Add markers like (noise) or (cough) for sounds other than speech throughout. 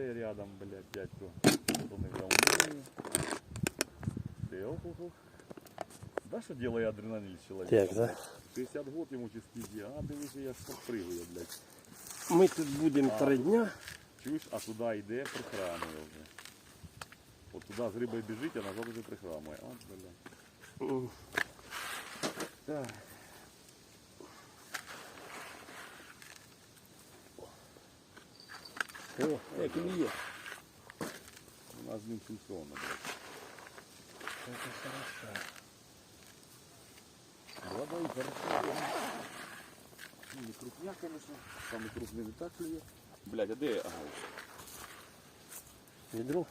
Оце рядом, блядь, дядько. Вони говно. Ти ох-ох-ох. Да, що делає адреналин чоловік? Так, да? 60 год йому чи скільки, а дивися, як підпригує, блядь. Ми тут будемо три дня. Чуєш, а туди йде, прихрамує вже. От туди з рибою біжить, а назад вже прихрамує. От, блядь. Так. О, як він є. У нас з ним симптоми, блядь. Це хорошо. Вода и хорошо. Ну, не крупня, конечно. Самый крупный не так клює. Блядь, а де? Ага. Відро.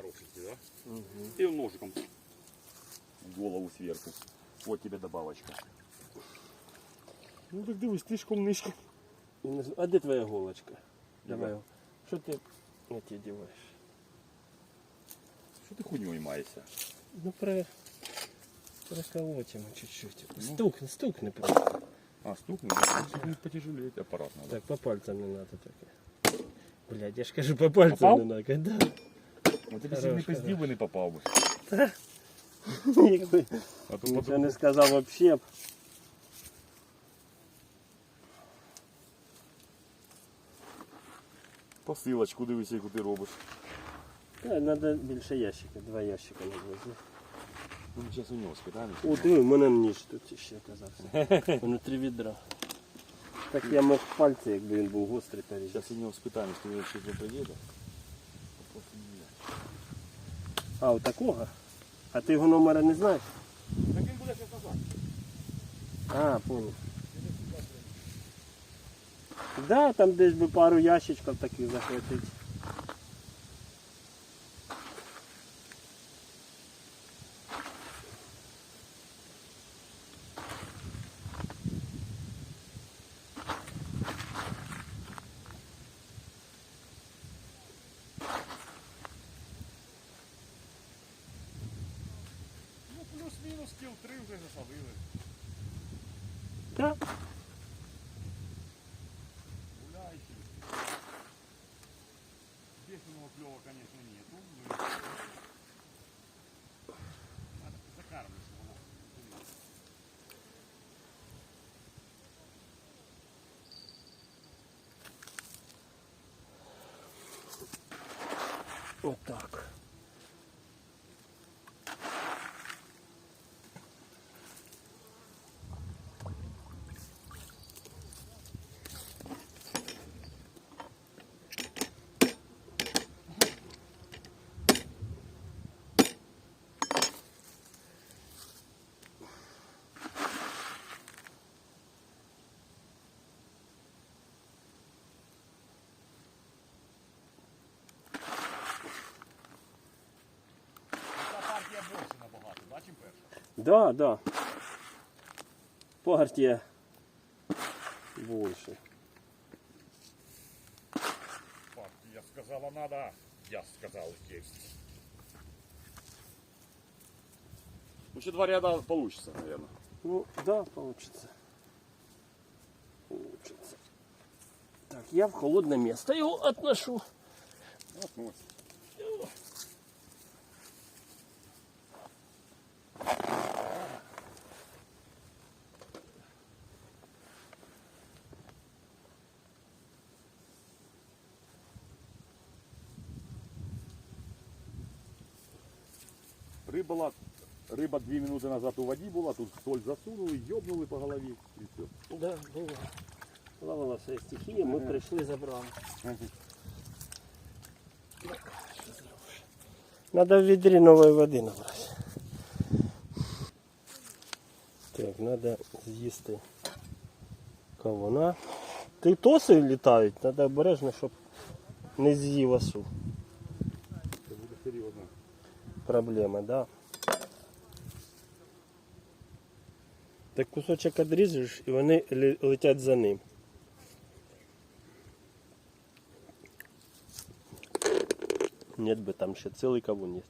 Ой, это хороший да? И ножиком в голову сверху. Вот тебе добавочка. Ну так дивись, ти ж комнишка. А де твоя голочка? Давай. Що ти на ті діваєш? Що ти хуйньою маєшся? Ну про... Проколотимо чуть-чуть. Стукни, стукни просто. А, стукнул? Стукнул потяжелее. Аппарат надо. Так, по пальцам не надо таке. Блядь, я ж кажу, по пальцам Попав? не надо. Да. Вот если Хорош, не пиздил бы, не попал бы. Ніхуя. А то Нічого потом... не сказав вообще. Посилочку дивися, яку ти робиш. Та, Надо більше ящика, два ящика надо. Ну, зараз у нього спитаємо. О, диви, у мене ніж тут ще оказався. (laughs) Внутрі відра. Так я мог пальці, якби він був гострий порізати. Зараз у нього спитаємо, що він ще вже приїде. А, у такого? А ти його номера не знаєш? Так він буде назад. А, понял. Да, там десь би пару ящичків таких захватить. Кіл 3 вже засадили. Так. Гуляйте. Бешеного клёва, конечно, нету. но Надо закармливать его. Вот так. Да, да. Партия больше. Партия сказала надо, я сказал есть. Еще два ряда получится, наверное. Ну, да, получится. Получится. Так, я в холодное место его отношу. Вот, Риба, була- риба дві минути назад у воді була, тут соль засунули, йобнули по голові і все. Да, було. Плавала вся стихія, ми прийшли, забрали. Надо в відрі нової води набрати. Так, треба з'їсти кавуна. Китоси літають, треба обережно, щоб не з'їв осу. Це буде серйозно. Проблема, да. Так кусочок одрізаєш і вони ле- летять за ним. Нет би там ще цілий кавун є.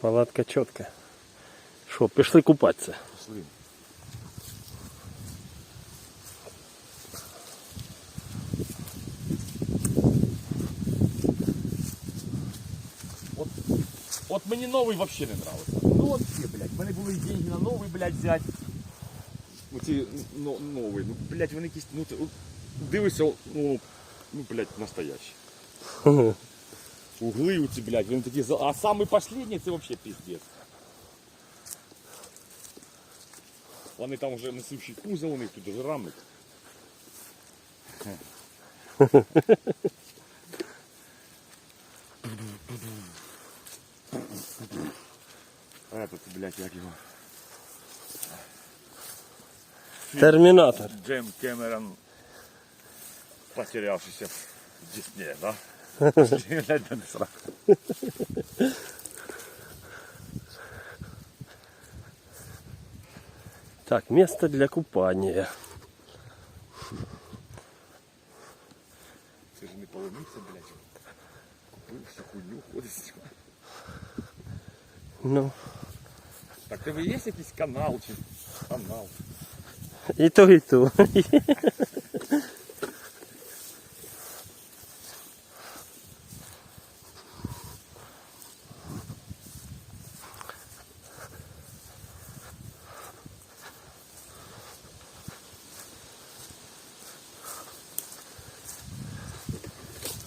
Палатка чітка. Що, пішли купатися? Пішли. От, от мені новий взагалі не нравиться. Ну вообще, блядь, в мене були деньги на новий, блядь, взяти. Оці ну, новий, ну, блядь, вони якісь, ну, ти, от, дивишся, ну, ну, блядь, (laughs) настоящі. Угли оці, блядь, вони такі, за- а самий последній це вообще пиздец. Вони там вже несущий кузов, у них тут вже рамник. А этот, блядь, як його? Термінатор. Джейм Кемерон, потерявшийся в Дісне, да? (laughs) Блядь, да не срак. Так, место для купания. Це ж не поломився, блядь. Купив всю хуйню, ходить. Ну, Так тебе є якийсь канал чи канал? і то, і то. (laughs)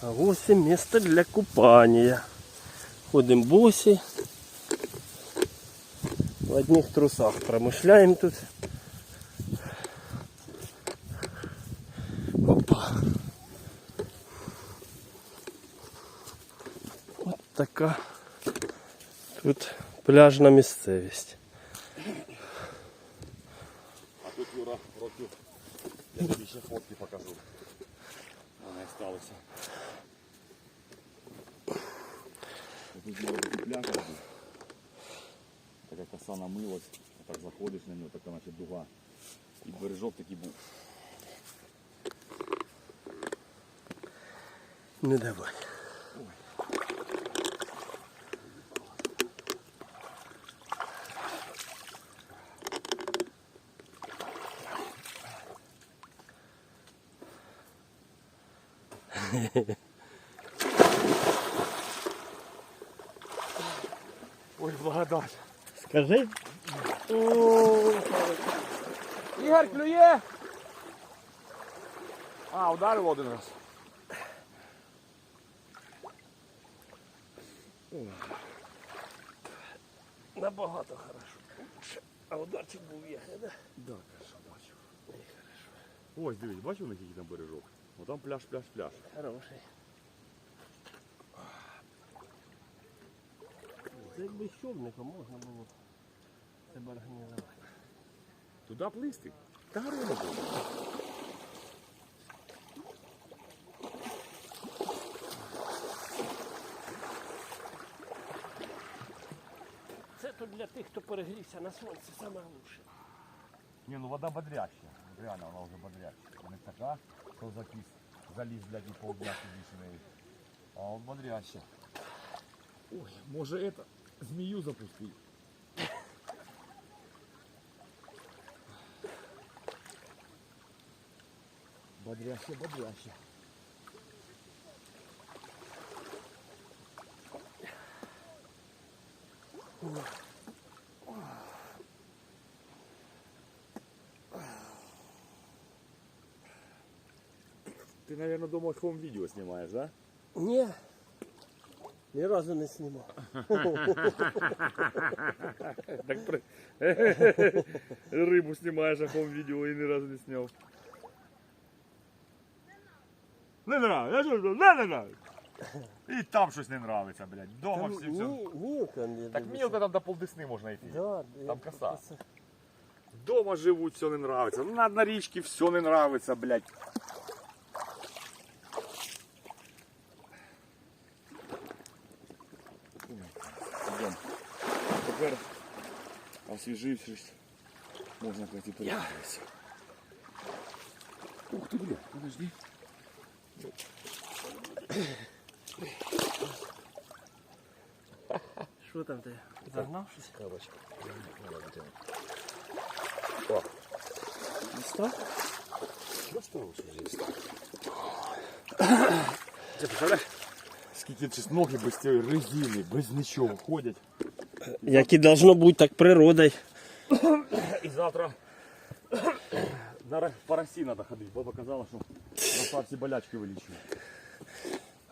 А ось і місце для купання. Ходимо босі. В одних трусах промышляем тут. Опа. От така тут пляжна місцевість. А тут Юра років. Я тобі ще фотки пляжі. були. Така коса намилась, так заходиш на нього, така наче дуга. І бережок такий був. Не давай. Ой, благодать. Скажи. Ігор, клює! А, ударив один раз. Набагато хорошо. А ударчик був є, да? Да, хорошо, бачу. Ось, дивись, бачив, який там бережок? О, там пляж, пляж, пляж. Хороший. Це якби човником можна було себе організувати. Туди плисти? Та гарно. Це тут для тих, хто перегрівся на сонці, саме лучше. Не, ну вода бодряща. Реально, вона уже бодряща. Не така, що закис, заліз, блядь, і полдня сидиш в неї. А он бодрящая. Ой, може это... змію запустить. Бодряща, бодряща. Ти, наверное, дома хом відео знімаєш, да? Ні. Ні разу не знімав. (laughs) Так при... (laughs) Рибу знімаєш, а хом відео і ні разу не зняв. Не нравится, я що, не, не нравится. І там щось не нравиться, блядь. Дома всі все. Ні, мілка не Так мілко там до полдесни можна йти. Да, Там коса. Дома живуть, все не нравится. На, на річці все не нравится, блядь. освіжившись, можна пойти передивитися. Ух ти, бля, подожди. Що там ти? Загнав щось? Кабачка. Став? Достав вже Ти представляєш? Скільки чесноки без цієї резини, без нічого ходять. Як і должно бути, так природою. І завтра на Росії треба ходити. Баба казала, що на старці болячки вилічує.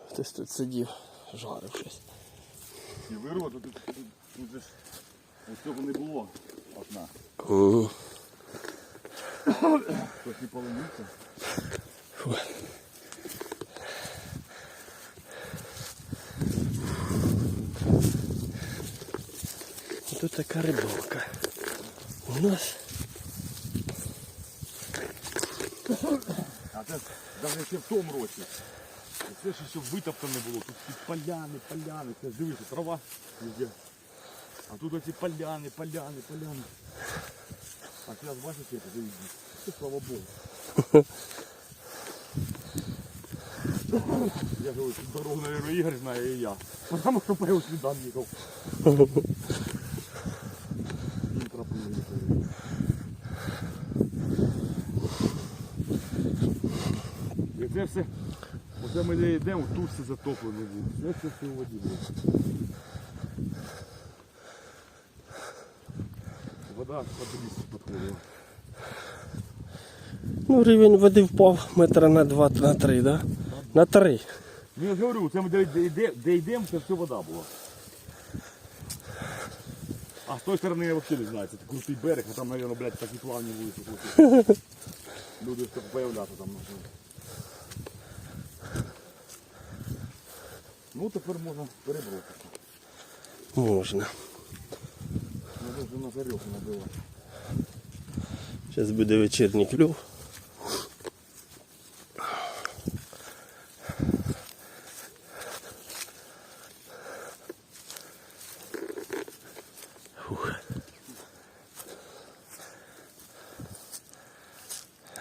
Хтось тут сидів, жарив щось. І вирву, тут, тут, тут, тут же ж ось цього не було окна. Хтось не поленився. така рибалка. У нас А це навіть ще в тому році. Це ж ще витоптане було. Тут ці поляни, поляни. Це ж дивися, трава везде. А тут оці поляни, поляни, поляни. А зараз бачите, це заїдіть. Це слава Богу. Я говорю, тут дорогу, наверное, Ігор знає і я. Потому що по його слідам їхав. Все, оце ми де йдемо, тут все затоплено було. Все, все, все у воді було. Вода під ліс підходила. ну, рівень води впав метра на два, на три, да? На три. Ну я ж говорю, це ми де, де, де йдемо, це все вода була. А з тої сторони я взагалі не знаю, це крутий берег, а там, мабуть, блядь, такі плавні вулиці. (laughs) Люди щоб появляться там. Ну тепер можна перебросити. Можна. Надо вже на зарек набивати. Зараз буде вечірній клюв.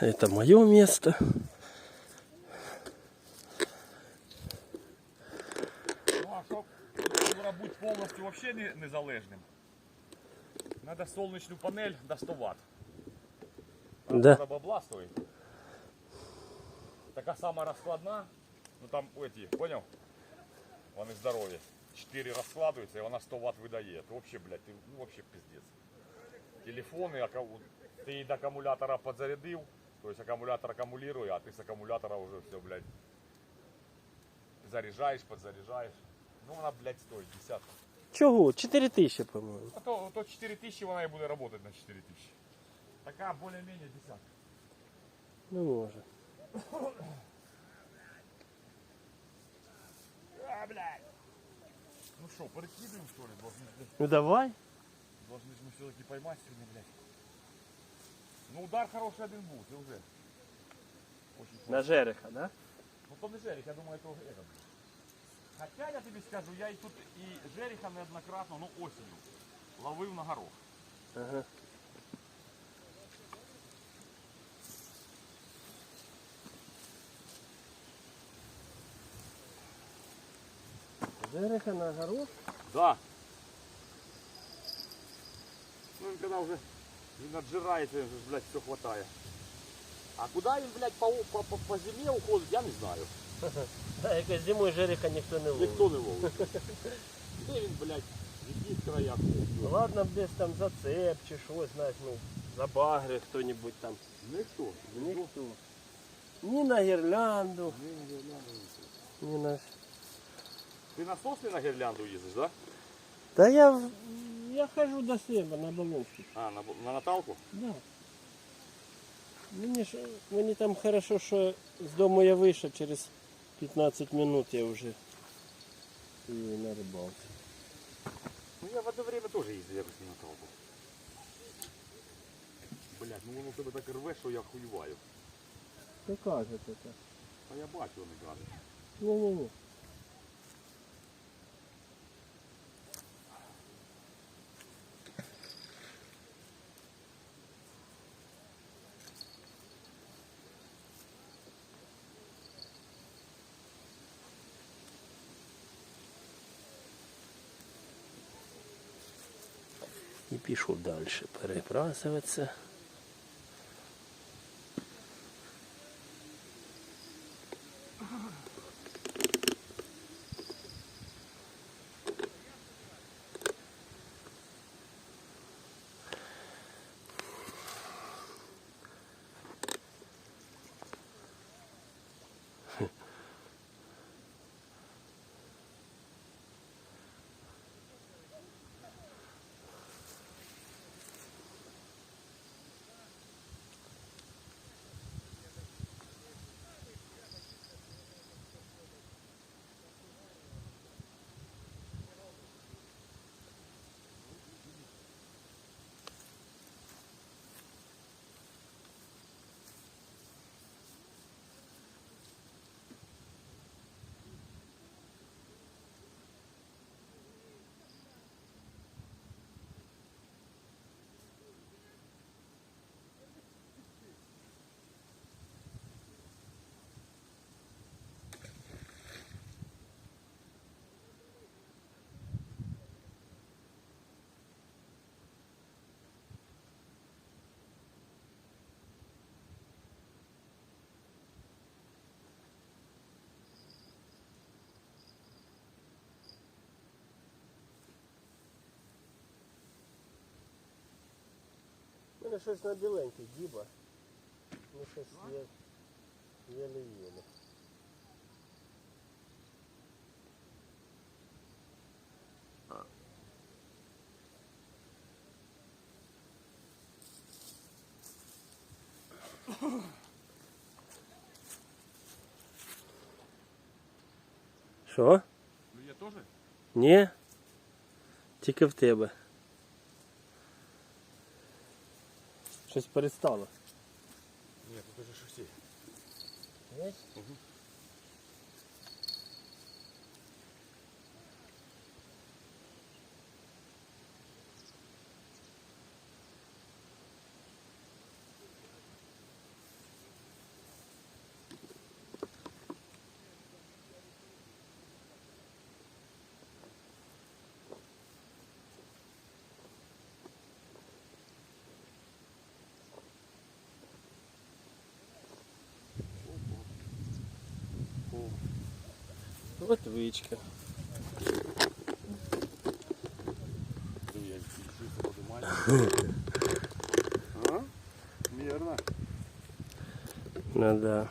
Это мое место. незалежним. Треба сонячну панель до 100 Вт. Да. Треба бабла стоїть. Така сама розкладна, ну там эти, понял? Вони здорові. 4 розкладуються і вона 100 Вт видає. То вообще, блядь, ти, ну вообще пиздец. Телефони, ака- ти її до акумулятора підзарядив, то есть аккумулятор аккумулирує, а ти з аккумулятора вже все, блядь, заряджаєш, підзаряджаєш. Ну вона, блядь, стоїть десятку. Чого? 4 тисячі, по-моєму. А то, то 4 тисячі вона і буде працювати на 4 тисячі. Така більш-менш десятка. Ну може. А, блядь. Ну что, перекидываем что ли? Должны, же- Ну давай. должны же мы все-таки поймать сегодня, блядь. Ну удар хороший один был, ты уже. Очень На хороший. жереха, да? Ну то не жерех, я думаю, это это. Хотя я тебе скажу, я и тут и жереха неоднократно, ну осенью. ловив на горох. Ага. Жереха на горох? Да. Ну він коли вже він отжирається, він блядь, все хватає. А куди він, блядь, по, по, по, по зимі уходить, я не знаю. Да, якось зимою жереха ніхто не ловить. Ніхто не ловить. Де він, блядь, в яких краях? Ну, Ладно, б десь там зацеп чи щось, знаєш, ну, забагри хто-нибудь там. Ніхто. Ніхто. Ні на гірлянду, Ні, ні, ні, ні. ні на... Ти на сосни на гірлянду їздиш, да? Та я, в- я хожу до себе на балонський. А, на, на Наталку? Да. Мені, ж, мені там хорошо, що з дому я вийшов через 15 минут я вже і на рибалці. Ну я в одно время теж їздив якось на Наталку. Блядь, ну воно в тебе так рве, що я хуюваю. Ти кажете так. А я бачу, вони кажуть. Ні-ні-ні. І пішов далі перебрасуватися. мене щось на біленький діба. Ну щось є. Єле-єле. Що? Ну я теж? Ні? Тільки в тебе. Щось перестало. Ні, тут уже є. Вот вичка. Диви, я чисто подимаю. А? Мірно. Ну да.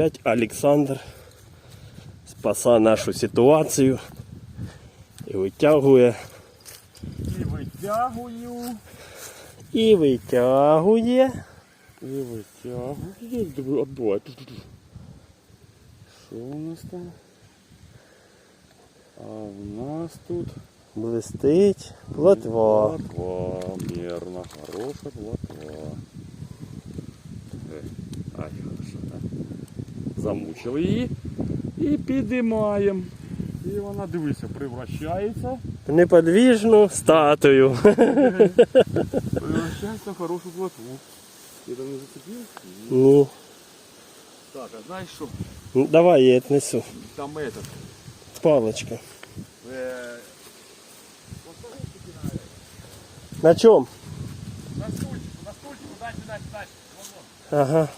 Опять Александр спаса нашу ситуацію і витягує, І витягую. і витягує. І витягую. Диви, отбивай. Що у нас там? А в нас тут Блистить. Плотва. Плотва, мирно, хороша плотва. Е, Ай, хорошо, да? Замучили її і підіймаємо. І вона, дивися, превращається. В неподвіжну статую. Превращається в хорошу плотву. Ти там не зацепив? Ні. Так, а знаєш що? Ну, Давай я отнесу. Там этот. Палочка. Е, На чому? на стульчику, на стульчику, дальше, дальше, дальше. Вон, вон. Ага.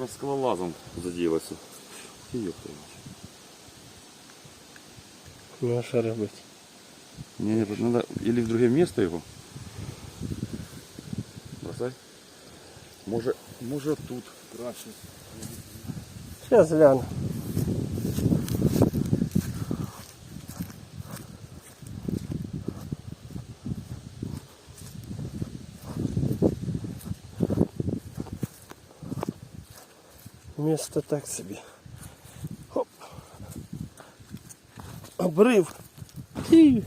Можна скалолазом заділатися. Ёпта. Ну а що робити? Не, не, надо или в другое место его. Бросай. Може, може тут краще. Зараз гляну. Місто так собі. Хоп. Обрив. Ті.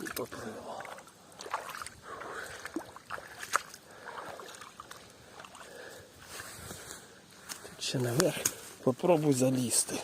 І попливо. Ще наверх. Попробуй залізти.